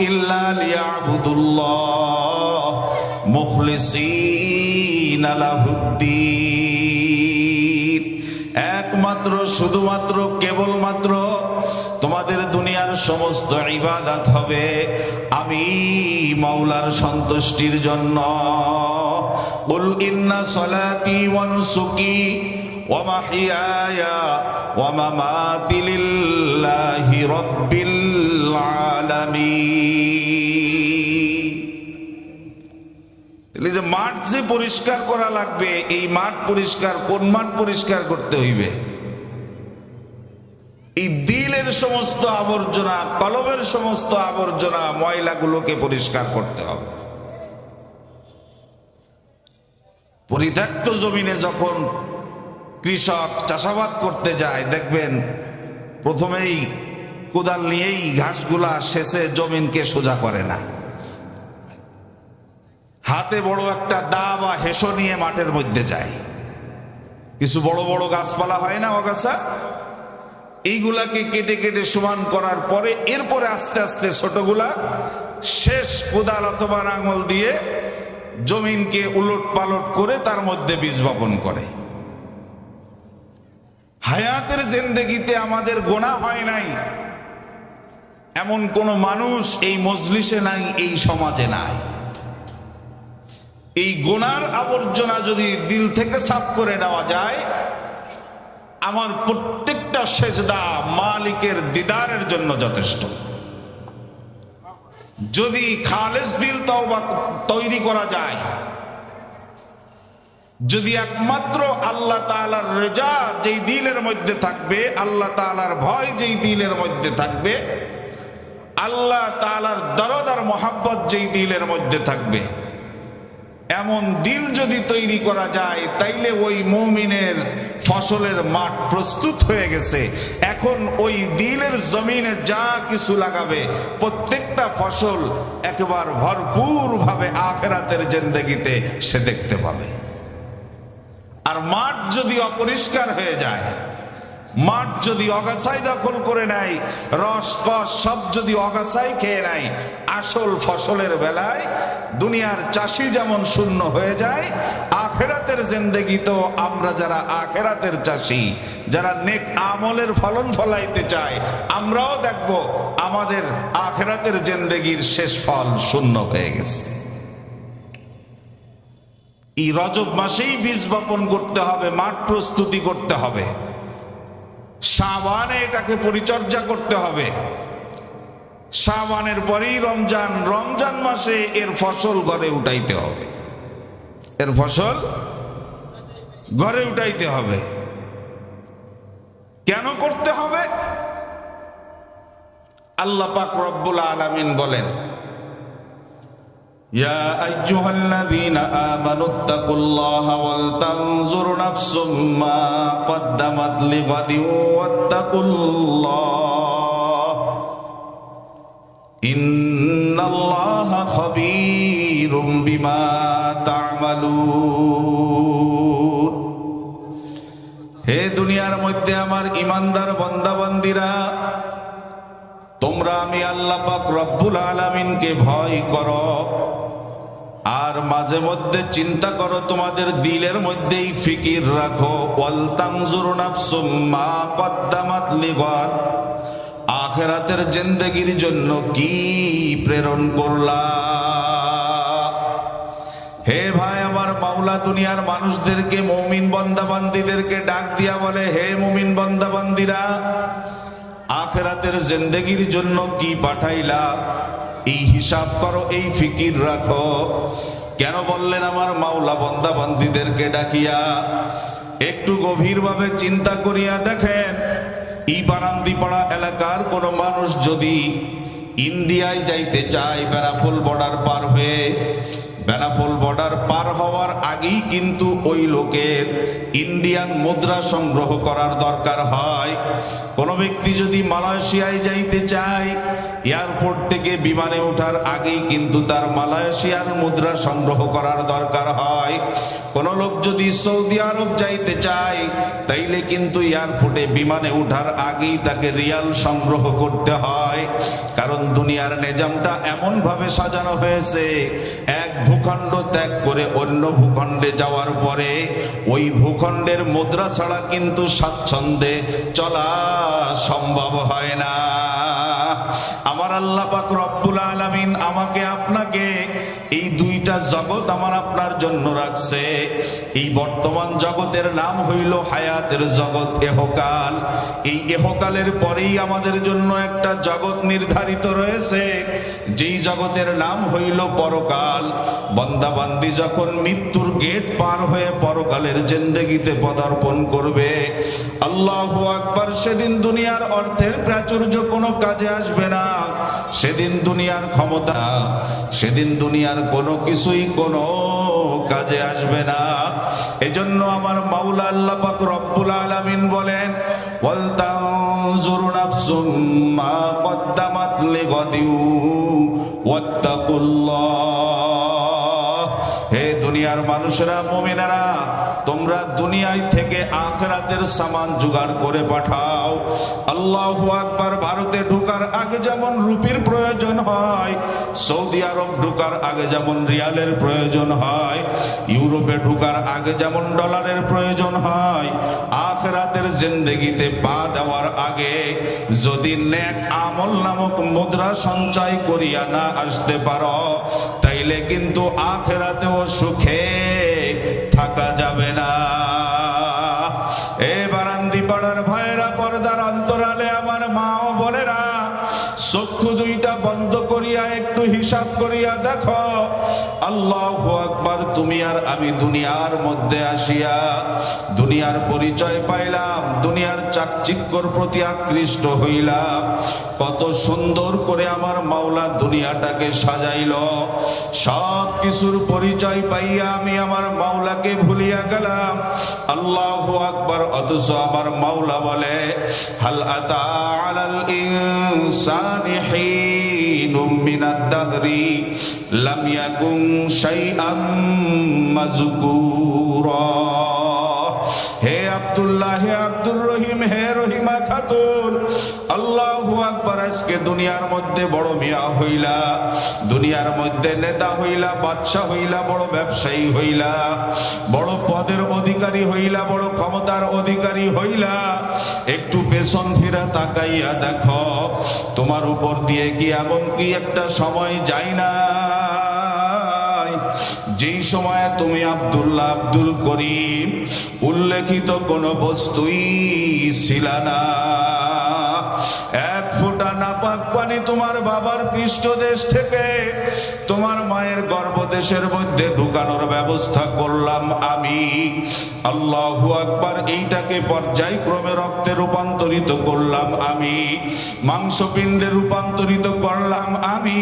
ইল্লা একমাত্র, শুধুমাত্র, কেবলমাত্র তোমাদের দুনিয়ার সমস্ত ইবাদত হবে আমি মাওলার সন্তুষ্টির জন্য। বল ইন্না সলাতি ওয়া নুসুকি মাহইয়ায়া ওয়া মামাতি লিল্লাহি রাব্বিল যে মাঠ যে পরিষ্কার করা লাগবে, এই মাঠ পরিষ্কার কোন মাঠ পরিষ্কার করতে হইবে? এই দিলের সমস্ত আবর্জনা কলবের সমস্ত আবর্জনা ময়লাগুলোকে পরিষ্কার করতে হবে। পরিত্যক্ত জমিনে যখন কৃষক চাষাবাদ করতে যায়, দেখবেন প্রথমেই কোদাল নিয়েই ঘাসগুলা শেষে জমিনকে সোজা করে না। হাতে বড় একটা দা বা হেসো নিয়ে মাঠের মধ্যে যায়। কিছু বড় বড় গাছপালা হয় না অগাছা? এইগুলাকে কেটে কেটে সমান করার পরে এরপরে আস্তে আস্তে ছোটগুলা শেষ কোদাল অথবা আঙুল দিয়ে জমিনকে উলট পালট করে তার মধ্যে বীজ বপন করে। হায়াতের জেন্দেগিতে আমাদের গোনা হয় নাই। এমন কোন মানুষ এই মজলিসে নাই, এই সমাজে নাই। এই গোনার আবর্জনা যদি দিল থেকে সাফ করে নেওয়া যায়, আমার প্রত্যেকটা সেজদা মালিকের দিদারের জন্য যথেষ্ট। যদি খালেজ দিল তৈরি করা যায় যদি একমাত্র আল্লাহ তালার রেজা যেই দিলের মধ্যে থাকবে, আল্লাহ তালার ভয় যেই দিলের মধ্যে থাকবে, আল্লাহ তালার দরদ আর মোহাব্বত যেই দিলের মধ্যে থাকবে। এমন দিল যদি তৈরি করা যায়, তাইলে ওই মৌমিনের ফসলের মাঠ প্রস্তুত হয়ে গেছে। এখন ওই দিলের জমিনে যা কিছু লাগাবে, প্রত্যেকটা ফসল একবার ভরপুর ভাবে আখেরাতের জেন্দেগিতে সে দেখতে পাবে। আর মাঠ যদি অপরিষ্কার হয়ে যায়, মাঠ যদি অগাছাই দখল করে নেয়, রস কস সব যদি অগাছাই খেয়ে নেয়, আসল ফসলের বেলায় দুনিয়ার চাষি যেমন শূন্য হয়ে যায়, আখেরাতের জিন্দেগি তো আমরা যারা আখেরাতের চাষি, যারা নেক আমলের ফলন ফলাইতে চায়, আমরাও দেখব আমাদের আখেরাতের জিন্দেগির শেষ ফল শূন্য হয়ে গেছে। এই রজব মাসেই বীজ বপন করতে হবে, মাঠ প্রস্তুতি করতে হবে। সাবানে এটাকে পরিচর্যা করতে হবে। সাবানের পরেই রমজান রমজান মাসে এর ফসল ঘরে উঠাইতে হবে। এর ফসল ঘরে উঠাইতে হবে। কেন করতে হবে? আল্লাহ পাক রব্বুল আলামিন বলেন يا أيها الذين آمنوا اتقوا الله ولتنظر نفس ما قدمت لغد واتقوا الله إن الله خبير بما تعملون হে দুনিয়ার মধ্যে আমার ইমানদার বন্দাবন্দিরা তোমরা আমি আল্লাহ পাক রব্বুল আলামিনকে ভয় করো আর মাঝে মধ্যে চিন্তা করো, তোমাদের দিলের মধ্যেই ফিকির রাখো। আখেরাতের জিন্দেগির জন্য কি প্রেরণ করলা? হে ভাই, আমার মাওলা দুনিয়ার মানুষদেরকে, মৌমিন বন্দাবান্দিদেরকে ডাক দিয়া বলে, হে মুমিন বন্দাবান্দিরা, আখেরাতের জিন্দেগির জন্য কি পাঠাইলা? এই হিসাব করো, এই ফিকির রাখো। কেন বললেন আমার মাওলা বন্দা বান্দিদেরকে ডাকিয়া? একটু গভীরভাবে চিন্তা করিয়া দেখেন ই বারান্দিপাড়া এলাকার কোনো মানুষ যদি ইন্ডিয়ায় যাইতে চায়, বেনাফুল বর্ডার পার হয়ে, বেনাফুল বর্ডার পার হওয়ার আগেই কিন্তু ওই লোকের ইন্ডিয়ান মুদ্রা সংগ্রহ করার দরকার হয়। কোনো ব্যক্তি যদি মালয়েশিয়ায় যাইতে চায় এয়ারপোর্ট থেকে বিমানে ওঠার আগেই কিন্তু তার মালয়েশিয়ার মুদ্রা সংগ্রহ করার দরকার হয়। কোন লোক যদি সৌদি আরব যাইতে চায়, তাইলে কিন্তু এয়ারপোর্টে বিমানে ওঠার আগেই তাকে রিয়াল সংগ্রহ করতে হয়। কারণ দুনিয়ার নিজামটা এমন ভাবে সাজানো হয়েছে, এক ভূখণ্ড ত্যাগ করে অন্য ভূখণ্ডে যাওয়ার পরে ওই ভূখণ্ডের মুদ্রা ছাড়া কিন্তু স্বাচ্ছন্দ্যে চলা সম্ভব হয় না। আল্লাহ পাক রব্বুল আলামিন আমাকে আপনাকে এই দুইটা জগৎ আমার আপনার জন্য রাখছে। এই বর্তমান জগতের নাম হইল হায়াতের জগৎ এহকাল। এই এহকালের পরেই আমাদের জন্য একটা জগৎ নির্ধারিত রয়েছে। যেই জগতের নাম হইল পরকাল। বন্দাবান্দি যখন মৃত্যুর গেট পার হয়ে পরকালের জেন্দেগিতে পদার্পণ করবে, আল্লাহু আকবার, সেদিন দুনিয়ার অর্থের প্রাচুর্য কোনো কাজে আসবে না। সেদিন দুনিয়ার ক্ষমতা, সেদিন দুনিয়ার কোনো কিছুই কোনো কাজে আসবে না। এজন্য আমার মাওলা আল্লাহ পাক রব্বুল আলামিন বলেন ওয়াল তানজুরু নাফসুম মা কদ্দামাত লিগাদিউ, ওয়াত্তাকুল্লাহ। দুনিয়ার মানুষেরা, মুমিনেরা, তোমরা দুনিয়ায় থেকে আখরাতের সামান জোগাড় করে পাঠাও। আল্লাহু আকবার ভারতে ঢুকার আগে যেমন রুপির প্রয়োজন হয়, সৌদি আরব ঢুকার আগে যেমন রিয়ালের প্রয়োজন হয়, ইউরোপে ঢুকার আগে যেমন ডলারের প্রয়োজন হয়, আখরাতের জিন্দেগিতে পা দেওয়ার আগে যদি নেক আমল নামক মুদ্রা সঞ্চয় করিয়া না আসতে পারো, তাইলে কিন্তু আখেরাতেও সুখে থাকা যাবে না। এ বারান্দি পাড়ার ভয়েরা পর্দার অন্তরালে আমার মা ও বোনেরা চক্ষু দুইটা বন্ধ করিয়া একটু হিসাব করিয়া দেখো। আল্লাহ আকবার, তুমি আর আমি দুনিয়ার মধ্যে আসিয়া দুনিয়ার পরিচয় পাইলাম, দুনিয়ার চাকচিক্যর প্রতি আকৃষ্ট হইলাম। কত সুন্দর করে আমার মাওলা দুনিয়াটাকে সাজাইল। সব কিছুর পরিচয় পাইয়া আমি আমার মাওলাকে ভুলিয়া গেলাম। আল্লাহ আকবার, অথচ আমার মাওলা বলে, হাল আতা আলাল ইনসানি হিনুম মিনাদ দাহরি লাম ইয়াকুন শাইআম মাযকুরা হে আব্দুল্লাহ হে আব্দুর রহিম হে রহিমা খাতুন আকবার আজকে দুনিয়ার মধ্যে বড় মিয়া হইলা, দুনিয়ার মধ্যে নেতা হইলা হইলা, বড় ব্যবসায়ী হইলা, বড় পদের অধিকারী হইলা, বড় ক্ষমতার অধিকারী হইলা। একটু পেছন ফিরা তাকাইয়া দেখো, তোমার উপর দিয়ে কি এমন কি একটা সময় যায় না যেই সময়ে তুমি আব্দুল্লাহ আব্দুল করিম উল্লেখিত কোন বস্তুই ছিল না। এক পানি তোমার বাবার পৃষ্ঠদেশ থেকে তোমার মায়ের গর্ভদেশের মধ্যে ঢুকানোর ব্যবস্থা করলাম আমি। আল্লাহু আকবার, এইটাকে পর্যায়ক্রমে রক্তে রূপান্তরিত করলাম আমি। মাংসপিণ্ডে রূপান্তরিত করলাম আমি।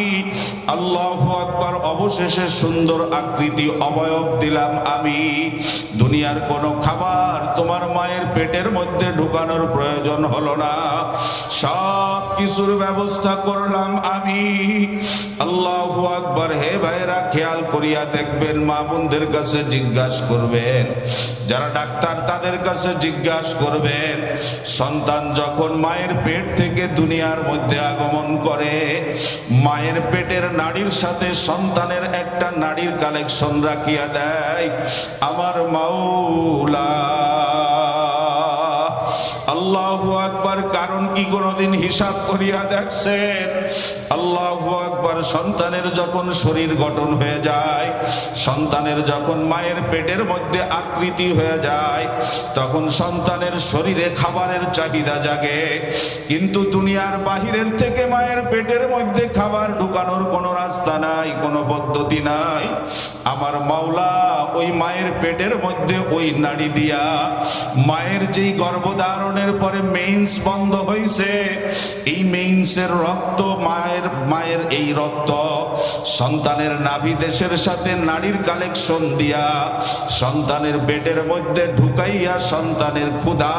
আল্লাহু আকবার, অবশেষে সুন্দর আকৃতি অবয়ব দিলাম আমি। দুনিয়ার কোনো খাবার তোমার মায়ের পেটের মধ্যে ঢুকানোর প্রয়োজন হলো না। সব কিছুর ব্যবস্থা করলাম আমি। আল্লাহ আকবার, হে ভাইরা খেয়াল করিয়া দেখবেন, মা বোনদের কাছে জিজ্ঞাসা করবেন, যারা ডাক্তার তাদের কাছে জিজ্ঞাসা করবেন, সন্তান যখন মায়ের পেট থেকে দুনিয়ার মধ্যে আগমন করে, মায়ের পেটের নাড়ির সাথে সন্তানের একটা নাড়ির কালেকশন রাখিয়া দেয়, আমার মাওলা আল্লাহু আকবার, কারণ কি কোনোদিন হিসাব করিয়া দেখছেন? আল্লাহু আকবার, সন্তানের যখন শরীর গঠন হয়ে যায়, সন্তানের যখন মায়ের পেটের মধ্যে আকৃতি হয়ে যায়, তখন সন্তানের শরীরে খাবারের চাহিদা জাগে। কিন্তু দুনিয়ার বাহিরের থেকে মায়ের পেটের মধ্যে খাবার ঢুকানোর কোনো রাস্তা নাই, কোনো পদ্ধতি নাই। আমার মাওলা, ওই মায়ের পেটের মধ্যে ওই নাড়ি দিয়া, মায়ের যেই গর্ভধারণের পরে মেইনস বন্ধ হয়েছে এই মেইনসের রক্ত মায়ের মায়ের এই রক্ত। সন্তানের নাভি দেশের সাথে নারীর কালেকশন দিয়া, সন্তানের পেটের মধ্যে ঢুকাইয়া সন্তানের ক্ষুধা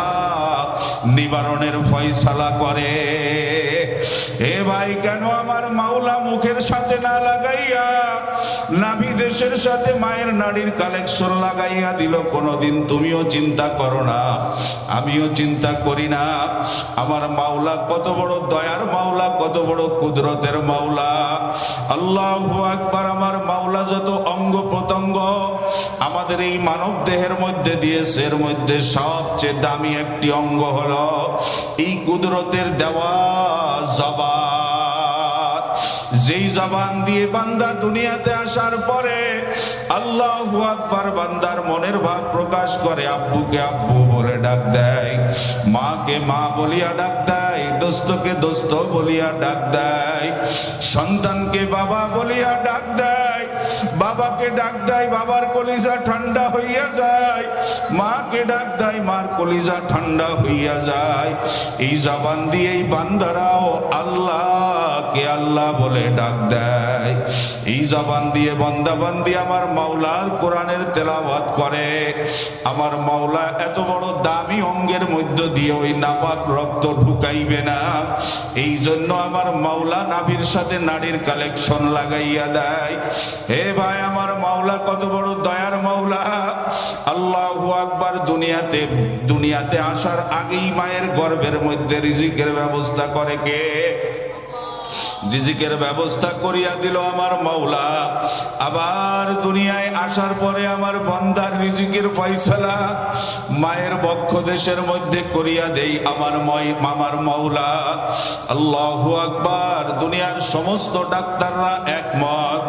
নিবারণের ফয়সালা করে। হে ভাই, কেন আমার মাওলা মুখের সাথে না লাগাইয়া নাভি দেশের সাথে মায়ের নারীর কালেকশন লাগাইয়া দিল। কোনোদিন তুমিও চিন্তা করো না। আমিও চিন্তা করি না। আমার মাওলা কত বড় দয়ার মাওলা, কত বড় কুদরতের মাওলা। আল্লাহ আকবার, আমার মাওলা যত অঙ্গ প্রত্যঙ্গ আমাদের এই মানব দেহের মধ্যে দিয়েছে, এর মধ্যে সবচেয়ে দামি একটি অঙ্গ হলো এই কুদরতের দেওয়া জবান। যেই জবান দিয়ে বান্দা দুনিয়াতে আসার পরে আল্লাহ আকবার বান্দার মনের ভাব প্রকাশ করে, আব্বুকে আব্বু বলে ডাক দেয়, মাকে মা বলিয়া ডাক দেয়, দোস্তকে দোস্ত বলিয়া ডাক দেয়, সন্তানকে বাবা বলিয়া ডাক দেয়। বাবাকে ডাক দেয়, বাবার কলিজা ঠান্ডা হইয়া যায়। মাকে ডাক দেয়, মার কলিজা ঠান্ডা হইয়া যায়। এই জবান দিয়ে এই বান্দারাও আল্লাহকে আল্লাহ বলে ডাক দেয়। এই জবান দিয়ে বন্দাবান্দি আমার মাওলার কোরআনের তেলাওয়াত করে। আমার মাওলা এত বড় দামি অঙ্গের মধ্য দিয়ে ওই নাপাক রক্ত ঢুকাইবে না। এই জন্য আমার মাওলা নাভির সাথে নারীর কালেকশন লাগাইয়া দেয়। হে ভাই, আমার মাওলা, কত বড় দয়ার মাওলা। আল্লাহ আকবার, দুনিয়াতে দুনিয়াতে আসার আগেই মায়ের গর্ভের মধ্যে রিজিকের ব্যবস্থা করে কে? রিজিকের ব্যবস্থা করিয়া দিল আমার মাওলা। আবার দুনিয়ায় আসার পরে আমার বন্দার রিজিকের ফয়সালা মায়ের বক্ষ দেশের মধ্যে করিয়া দেই আমার মামার মাওলা। আল্লাহু আকবার, দুনিয়ার সমস্ত ডাক্তাররা একমত।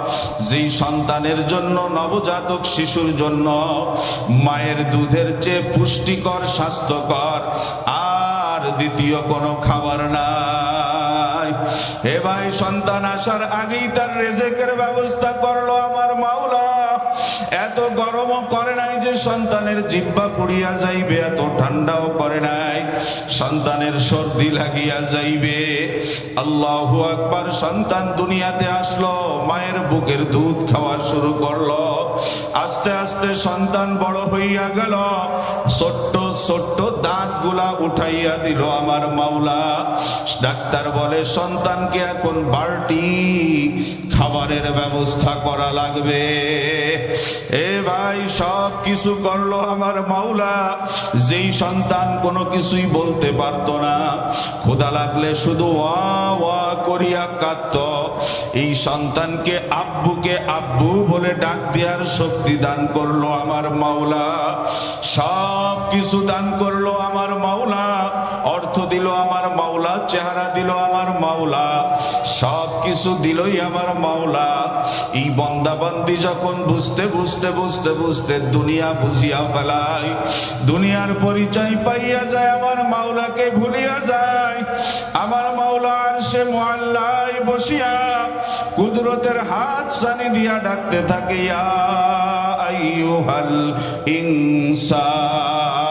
যেই সন্তানের জন্য, নবজাতক শিশুর জন্য মায়ের দুধের চেয়ে পুষ্টিকর, স্বাস্থ্যকর, আর দ্বিতীয় কোনো খাবার নাই। হে ভাই সন্তান আসার আগেই তার রেজেকের ব্যবস্থা করল আমার মাওলা। এত গরমও করে নাই যে সন্তানের জিব্বা পুড়িয়া যাইবে, এত ঠান্ডাও করে নাই, সন্তানের সর্দি লাগিয়া যাইবে। আল্লাহু আকবার, সন্তান দুনিয়াতে আসলো, মায়ের বুকের দুধ খাওয়া শুরু করল। আস্তে আস্তে সন্তান বড় হইয়া গেল, ছোট্ট ছোট্ট দাঁতগুলা উঠাইয়া দিল আমার মাওলা। ডাক্তার বলে, সন্তানকে এখন বালটি খাবারের ব্যবস্থা করা লাগবে। এ ভাই, সব কিছু করল আমার মাওলা। যেই সন্তান কোনো কিছুই বলতে পারতো না। ক্ষুধা লাগলে শুধু ওয়া ওয়া করিয়া কাঁদত। এই সন্তানকে আব্বুকে আব্বু বলে ডাক দেওয়ার শক্তি দান করল আমার মাওলা। সব কিছু দান করল আমার মাওলা। দিল আমার মাওলা, চেহারা দিল আমার মাওলা, সব কিছু দিলই আমার মাওলা। এই বন্দাবন্দি যখন বুঝতে বুঝতে বুঝতে বুঝতে দুনিয়া বুঝিয়া ফেলায় দুনিয়ার পরিচয় পাইয়া যায়, আমার মাওলাকে ভুলিয়া যায়। আমার মাওলা আর সে মোয়াল্লায় বসিয়া কুদরতের হাত সানি দিয়া ডাকতে থাকে, ইয়া আইয়ুহাল ইনসান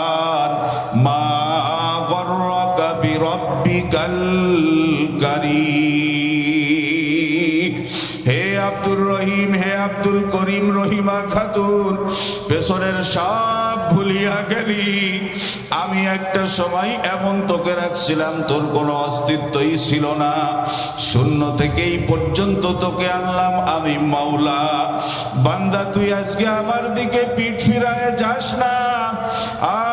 বিরব্বিকাল হে আব্দুর রহিম, হে আব্দুল করিম, রহিমা খাতুন, পেছনের সব ভুলিয়া গেলি। আমি একটা সময় এমন তোকে রাখছিলাম, তোর কোনো অস্তিত্বই ছিল না। শূন্য থেকেই পর্যন্ত তোকে আনলাম আমি, মাওলা। বান্দা, তুই আজকে আমার দিকে পিঠ ফিরায় যাস না। আয়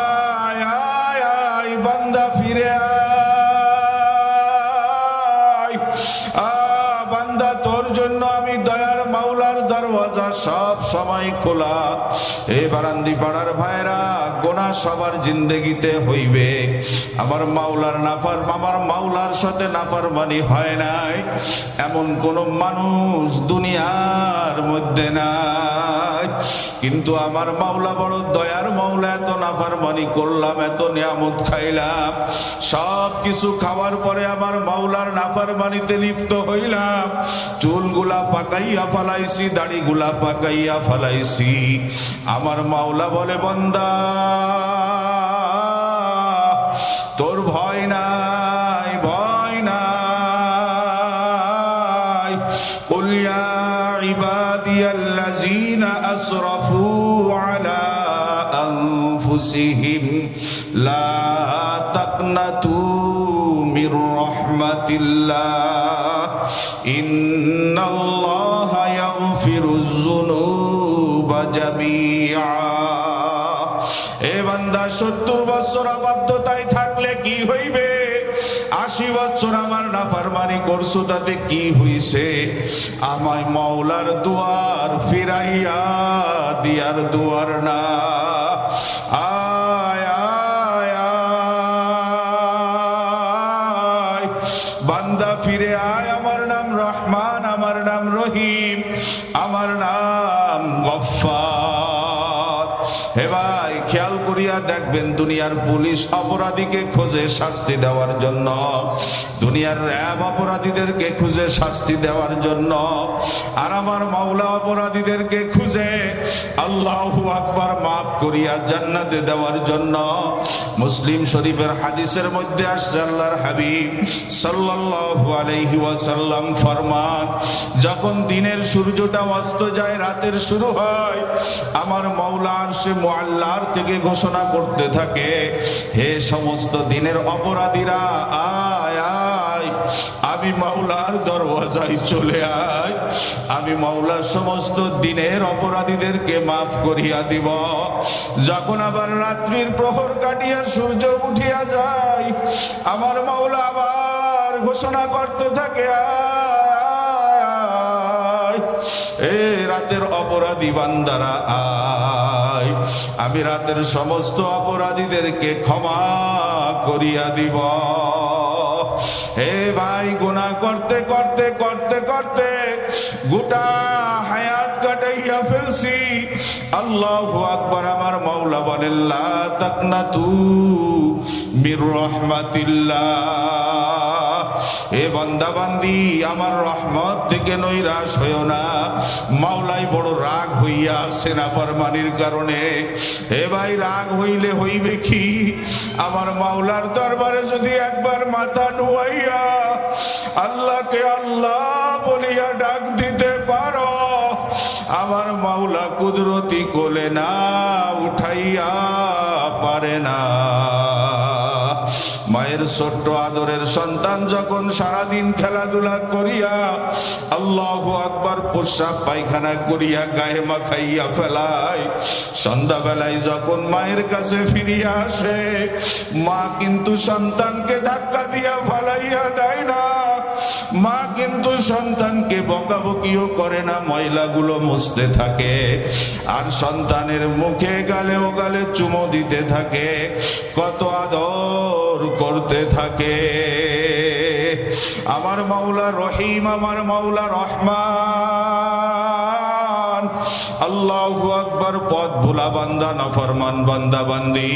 মাওলার দরওয়াজা সব সময় খোলা। এ বারান্দি পাড়ার ভাইরা গোনা সবার জিন্দগিতে হইবে। আমার মাওলার নাফার আমার মাওলার সাথে নাফার মানি হয় নাই। এমন কোন মানুষ দুনিয়ার মধ্যে নাই। কিন্তু আমার মাওলা বড় দয়ার মাওলা, এত নাফার মানি করলাম, এত নিয়ামত খাইলাম। সব কিছু খাওয়ার পরে আমার মাওলার নাফার মানিতে লিপ্ত হইলাম। চুলগুলা পাকাইয়া ফালাইছি, দাড়িগুলা পাকাইয়া ফলাইছি। আমার মাওলা বলে, বন্দা, তোর ভয় নাই ভয় নাই। কুলিয়া ইবাদিয়াল্লাযিনা আসরাফু আলা আনফুসিহিম, লা তাকনাতু মির রাহমাতিল্লাহ। সত্তর বছর আবদ্ধতায় থাকলে কি হইবে? আশি বছর আমার নাফারমানি করছ, তাতে কি হইছে? আমায় মাওলার দুয়ার ফিরাইয়া দিয়ার দুয়ার না। বান্দা ফিরে আয়, আমার নাম রহমান, আমার নাম রহিম, আমার নাম হে ভাই, খেয়াল করিয়া দেখবেন দুনিয়ার পুলিশ অপরাধীকে খোঁজে শাস্তি দেওয়ার জন্য। দুনিয়ার র্যাব অপরাধীদেরকে খুঁজে শাস্তি দেওয়ার জন্য। আর আমার মাওলা অপরাধীদেরকে খুঁজে আল্লাহু আকবার মাফ করিয়া জান্নাতে দেওয়ার জন্য। মুসলিম শরীফের হাদিসের মধ্যে আসছে, আল্লাহর হাবিব সাল্লাল্লাহু আলাইহি ওয়াসাল্লাম ফরমান, যখন দিনের সূর্যটা অস্ত যায়, রাতের শুরু হয়, আমার মাওলা সে মুআল্লার থেকে ঘোষণা করতে থাকে। হে সমস্ত দিনের অপরাধীরা আয় আয়। আমি মাওলার দরওয়াজায় চলে আয়। আমি মাওলার সমস্ত দিনের অপরাধীদেরকে মাফ করিয়া দিব। যখন আবার রাত্রির প্রহর কাটিয়া সূর্য উঠিয়া যায় আমার মাওলা আবার ঘোষণা করতে থাকে আয়, এ রাতের অপরাধী বান্দারা, আয়। আমি রাতের সমস্ত অপরাধীদেরকে ক্ষমা করিয়া দিব। হে ভাই, গুনাহ করতে করতে করতে করতে গোটা হায়াত কাটাইয়া ফেলছি। আল্লাহু আকবার, আমার মাওলা বলেন, লা তাকনাতু মির রাহমাতিল্লাহ। এ বান্দা বান্দি আমার রহমত থেকে নৈরাশ হইও না। মাওলাই বড় রাগ হইয়া আছে না ফরমানির কারণে। হে ভাই, রাগ হইলে হইবে কি? আমার মাওলার দরবারে যদি একবার মাথা নুয়াইয়া আল্লাহকে আল্লাহ বলিয়া ডাক দিতে পারো, আমার মাওলা কুদরতি কোলে না উঠাইয়া পারে না। মায়ের ছোট্ট আদরের সন্তান যখন সারাদিন খেলাধুলা করিয়া আল্লাহ আকবার প্রসাব পায়খানা করিয়া গায়ে মাখাইয়া ফেলায়, সন্ধ্যাবেলায় যখন মায়ের কাছে ফিরিয়া আসে, মা কিন্তু সন্তানকে ধাক্কা দিয়া ফালাইয়া দেয় না। মা কিন্তু সন্তানকে বকাবকিও করে না, ময়লাগুলো মুছতে থাকে। আর সন্তানের মুখে গালে ও গালে চুমো দিতে থাকে। কত আদর করতে থাকে। আমার মাওলা রহিম, আমার মাওলা রহমান। আল্লাহু আকবার, পথ ভোলা বান্দা, নাফরমান বান্দা, বান্দি।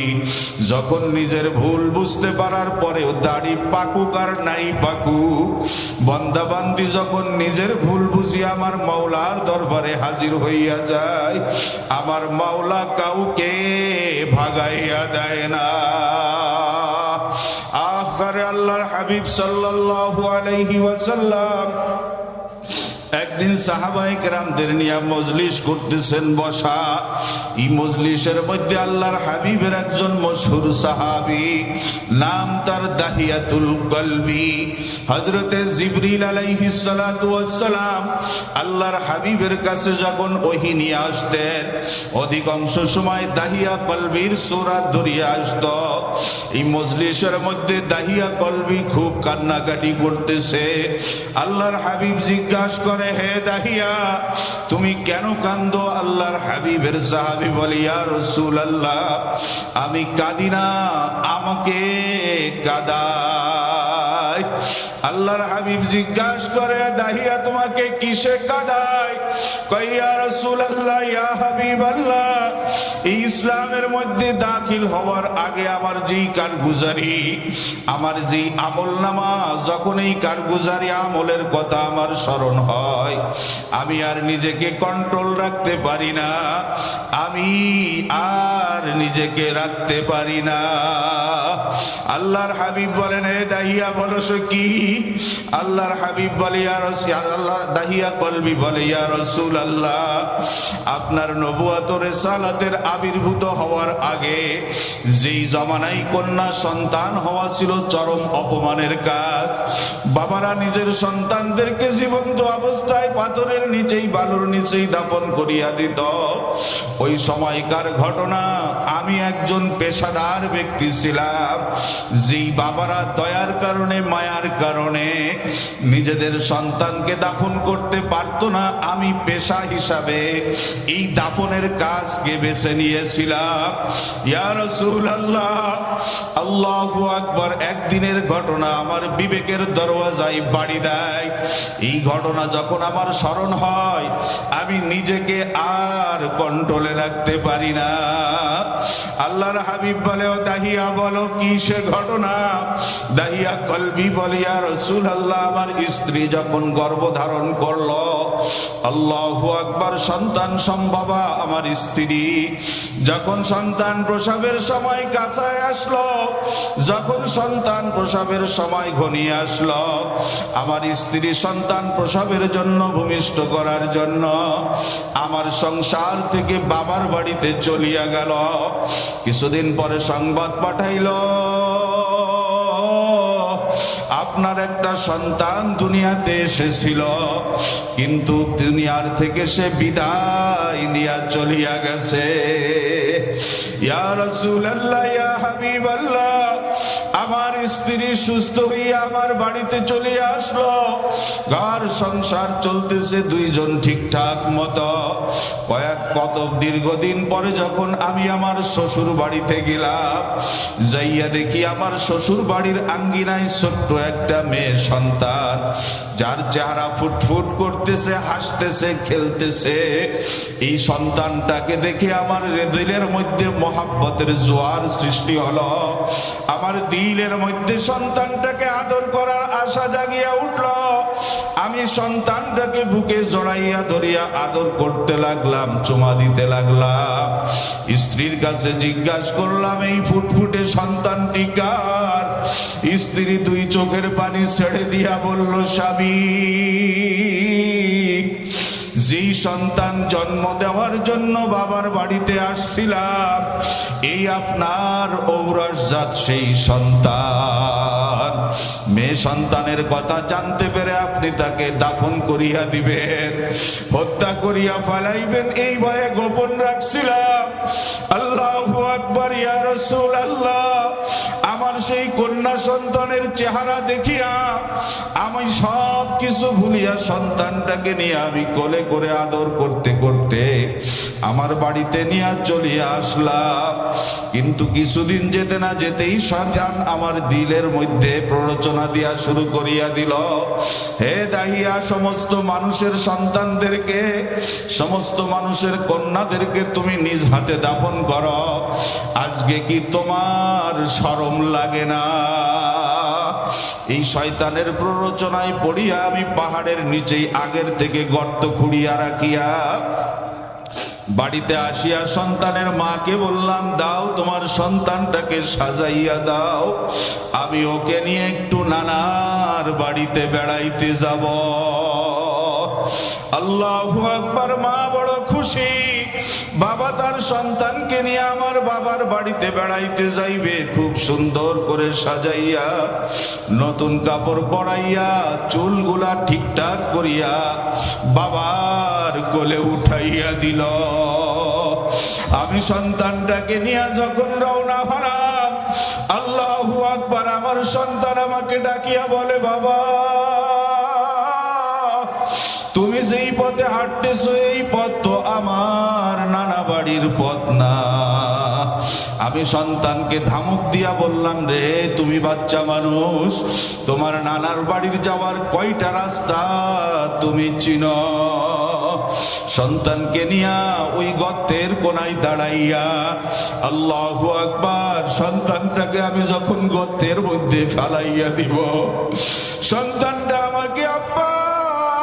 যখন নিজের ভুল বুঝতে পারার পরেও দাড়ি পাকুক আর নাই পাকুক, বান্দা, বান্দি যখন নিজের ভুল বুঝি আমার মাওলার দরবারে হাজির হইয়া যায়, আমার মাওলা কাউকে ভাগাইয়া দেয় না। আল্লাহর হাবিব সাল্লাল্লাহু আলাইহি ওয়াসাল্লাম একদিন সাহাবাই কেরামদের নিয়ে মজলিস করতেছেন বসা। এই মজলিসের মধ্যে আল্লাহর হাবিবের একজন মশহুর সাহাবি, নাম তার দাহিয়াতুল কলবি। হজরতে জিবরিল আলাইহিস সালাতু ওয়াসসালাম আল্লাহর হাবিবের কাছে যখন ওহি নিয়ে আসতেন, অধিকাংশ সময় দাহিয়া কলবির সোরা ধরিয়ে আসত। এই মজলিসের মধ্যে দাহিয়া কলবি খুব কান্নাকাটি করতেছে। আল্লাহর হাবিব জিজ্ঞাসা করে হে দাহিয়া, তুমি কেন কান্দো আল্লাহর হাবিবের সাহাবি বলি, ইয়া রসুল আল্লাহ আমি কাঁদি না, আমাকে কাদায় আল্লাহর হাবিব জিজ্ঞাসা করে, দাহিয়া, তোমাকে কিসে কাদায়? কইয়া রসুল আল্লাহ ইয়া হাবিব আল্লাহ ইসলামের মধ্যে দাখিল হওয়ার আগে আমার যেই কারগুজারি, আমার যেই আমল নামা যখন এই কারগুজারি আমলের কথা আমার স্মরণ হয়, আমি আর নিজেকে কন্ট্রোল রাখতে পারি না, আমি আর নিজেকে রাখতে পারি না। আল্লাহর হাবিব বলেন হে দাহিয়া, বলো কি? আল্লাহর হাবিব বলে আল্লাহ দাহিয়া কলবি বলে রাসূল আল্লাহ, আপনার নবুয়াত ও রেসালাতের আবির্ভূত হওয়ার আগে যেই জমানায় কন্যা সন্তান হওয়া ছিল চরম অপমানের কাজ, বাবারা নিজের সন্তানদেরকে জীবন্ত অবস্থায় পাথরের নিচেই বালুর নিচেই দাফন করিয়া দিত। ওই সময়কার ঘটনা, আমি একজন পেশাদার ব্যক্তি ছিলাম, যেই বাবারা দয়ার কারণে, মায়ার কারণে নিজেদের সন্তানকে দাফন করতে পারতো না, আমি পেশা হিসাবে এই দাফনের কাজকে বেছে নিয়েছিলাম। আল্লাহু আকবার, একদিনের ঘটনা আমার বিবেকের দরওয়াজায় বাড়ি দেয়। এই ঘটনা যখন আমার স্মরণ হয়, আমি নিজেকে আর কন্ট্রোলে রাখতে পারি না। আল্লাহর হাবিব বলে দাহিয়া বলো, কি সে ঘটনা? দাহিয়া কলবি বলে, ইয়া রসুল আল্লাহ আমার স্ত্রী যখন গর্ভধারণ করল, আল্লাহু আকবার সন্তান সম্ভবা আমার স্ত্রী। যখন সন্তান প্রসাবের সময় কাছায় আসলো, যখন সন্তান প্রসাবের সময় ঘনিয়ে আসলো, আমার স্ত্রী সন্তান প্রসাবের জন্য ভূমিষ্ঠ করার জন্য আমার সংসার থেকে বাবার বাড়িতে চলিয়া গেল। কিছুদিন পরে সংবাদ পাঠাইলো আপনার একটা সন্তান দুনিয়াতে এসেছিল, কিন্তু দুনিয়ার থেকে সে বিদায় নিয়া চলিয়া গেছে। ইয়া রাসূলুল্লাহ, ইয়া হাবিবাল্লাহ স্ত্রী সুস্থ হইয়া আমার বাড়িতে চলে আসলো। ঘর সংসার চলতেছে দুইজন ঠিকঠাক মতো। কয়েক কত দীর্ঘদিন পরে যখন আমি আমার শ্বশুর বাড়িতে গেলাম, যাইয়া দেখি আমার শ্বশুর বাড়ির আঙ্গিনায় ছোট্ট একটা মেয়ে সন্তান। যার চেহারা ফুটফুট করতেছে, হাসতেছে, খেলতেছে। এই সন্তানটাকে দেখে আমার দিলের মধ্যে মহাব্বতের জোয়ার সৃষ্টি হলো। আমার দিলের মধ্যে সন্তানটাকে আদর করার আশা জাগিয়া উঠল। আমি সন্তানটাকে বুকে জড়াইয়া ধরিয়া আদর করতে লাগলাম, চুমা দিতে লাগলাম। স্ত্রীর কাছে জিজ্ঞাসা করলাম, এই ফুটফুটে সন্তানটি কার? স্ত্রী দুই চোখের পানি ছেড়ে দিয়া বলল, স্বামী। যেই সন্তান জন্ম দেওয়ার জন্য বাবার বাড়িতে আসছিলাম। এই আপনার ঔরস জাত সেই সন্তান। মেয়ে সন্তানের কথা জানতে পেরে আপনি তাকে দাফন করিয়া দিবেন, হত্যা করিয়া ফেলাইবেন, এই ভয়ে গোপন রাখছিলাম। আল্লাহ আকবর ইয়া রসুল আল্লাহ সেই কন্যা সন্তানের চেহারা দেখিয়া আমি সব কিছু ভুলিয়া সন্তানটাকে নিয়ে আমি কোলে করে আদর করতে করতে আমার বাড়িতে নিয়ে চলিয়া আসলাম। কিন্তু কিছুদিন যেতে না যেতেই সন্তান আমার দিলের মধ্যে প্ররোচনা দিয়া শুরু করিয়া দিল, হে দাহিয়া, সমস্ত মানুষের সন্তানদেরকে, সমস্ত মানুষের কন্যাদেরকে তুমি নিজ হাতে দাফন করো। আজকে কি তোমার শরম লাগে না। এই শয়তানের প্ররোচনায় পড়িয়া আমি পাহাড়ের নিচেই আগের থেকে গর্ত খুঁড়িয়া রাখিয়া বাড়িতে আসিয়া সন্তানের মাকে বললাম, দাও তোমার সন্তানটাকে সাজাইয়া দাও। আমি ওকে নিয়ে একটু নানার বাড়িতে বেড়াইতে যাব। আল্লাহু আকবার, মা বড় খুশি। বাবা তার সন্তানকে নিয়ে আমার বাবার বাড়িতে বেড়াইতে যাইবে, খুব সুন্দর করে সাজাইয়া, নতুন কাপড় পরাইয়া, চুলগুলা ঠিকঠাক করিয়া বাবার কোলে উঠাইয়া দিল। আমি সন্তানটাকে নিয়ে যখন রওনা হলাম, আল্লাহ আকবার, আমার সন্তান আমাকে ডাকিয়া বলে, বাবা বাড়ির পথ না। আমি সন্তানকে ধামক দিয়া বললাম, রে, তুমি বাচ্চা মানুষ, তোমার নানার বাড়ির যাওয়ার কয়টা রাস্তা তুমি চিনো? সন্তানকে নিয়া ওই গর্তের কোনায় দাঁড়াইয়া আল্লাহু আকবার, সন্তানটাকে আমি যখন গর্তের মধ্যে ফেলাইয়া দিব, সন্তানটা আমাকে আব্বা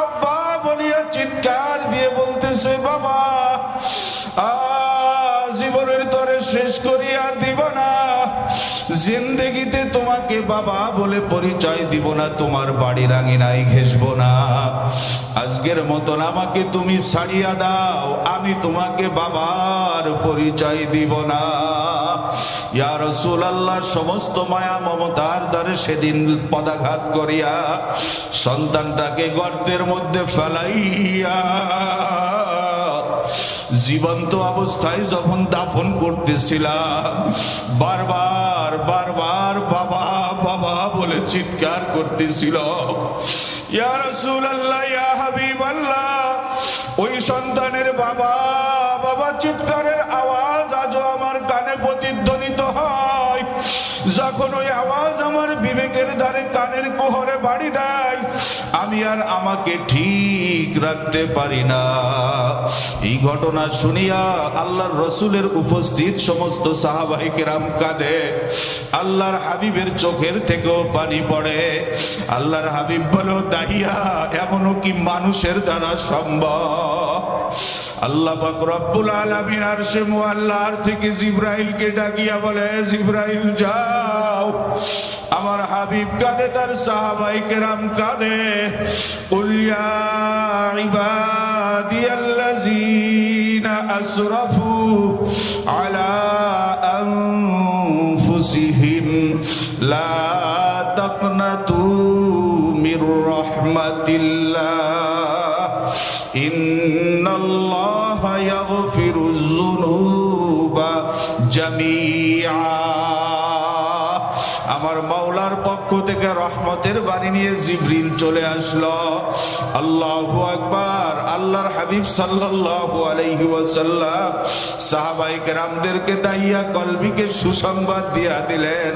আব্বা বলিয়া চিৎকার দিয়ে বলতেছে, বাবা, আ শেষ করিয়া দিব না। জিন্দেগিতে তোমাকে বাবা বলে পরিচয় দিব না, তোমার বাড়ির আঙিনায় ঘেসবো না। আজকের মতন আমাকে তুমি ছাড়িয়া দাও, আমি তোমাকে বাবার পরিচয় দিব না। ইয়া রসুল আল্লাহ সমস্ত মায়া মমতার দ্বারে সেদিন পদাঘাত করিয়া সন্তানটাকে গর্তের মধ্যে ফেলাইয়া জীবন্ত অবস্থায় যখন দাফন করতেছিলাম, বারবার বারবার বাবা বাবা বলে চিৎকার করতেছিল। ইয়া ওই সন্তানের বাবা বিবেকের ধারে কানের কোহরে বাড়ি দেয়। আমি আর আমাকে ঠিক রাখতে পারি না। এই ঘটনা শুনিয়া আল্লাহর রসুলের উপস্থিত সমস্ত সাহাবাহিক রাম কাঁদে। আল্লাহর হাবিবের চোখের থেকেও পানি পড়ে। আল্লাহর হাবিব বলো দাহিয়া, এমনও কি মানুষের দ্বারা সম্ভব? আল্লাহ পাক রব্বুল আলামিন আরশে মুআল্লার থেকে জিব্রাইলকে ডাকিয়া বলে, জিব্রাইল, যাও। আমার হাবিব কাঁদে, তার সাহাবাই কেরাম কাঁদে। উলিয়া ইবাদিয়াল্লাযীনা আসরাফু আলা আনফুসিহিম, লা তাকনাতু মির রাহমাতিল্লাহ। ইন্নাল্লাহা ইয়াগফিরুয-যুনুবা পক্ষ থেকে রহমতের বাড়ি নিয়ে জিবরিল চলে আসলো। আল্লাহু আকবার, আল্লাহর হাবিব সাল্লাল্লাহু আলাইহি ওয়াসাল্লাম সাহাবাই কেরামদেরকে দাইয়া কলবিকে সুসংবাদ দিয়া দিলেন।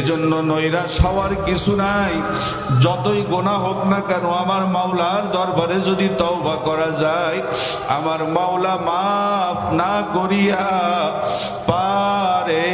এজন্য নৈরাশ হওয়ার কিছু নাই। যতই গোনা হোক না কেন, আমার মাওলার দরবারে যদি তওবা করা যায়, আমার মাওলা মাফ না করিয়া পারে।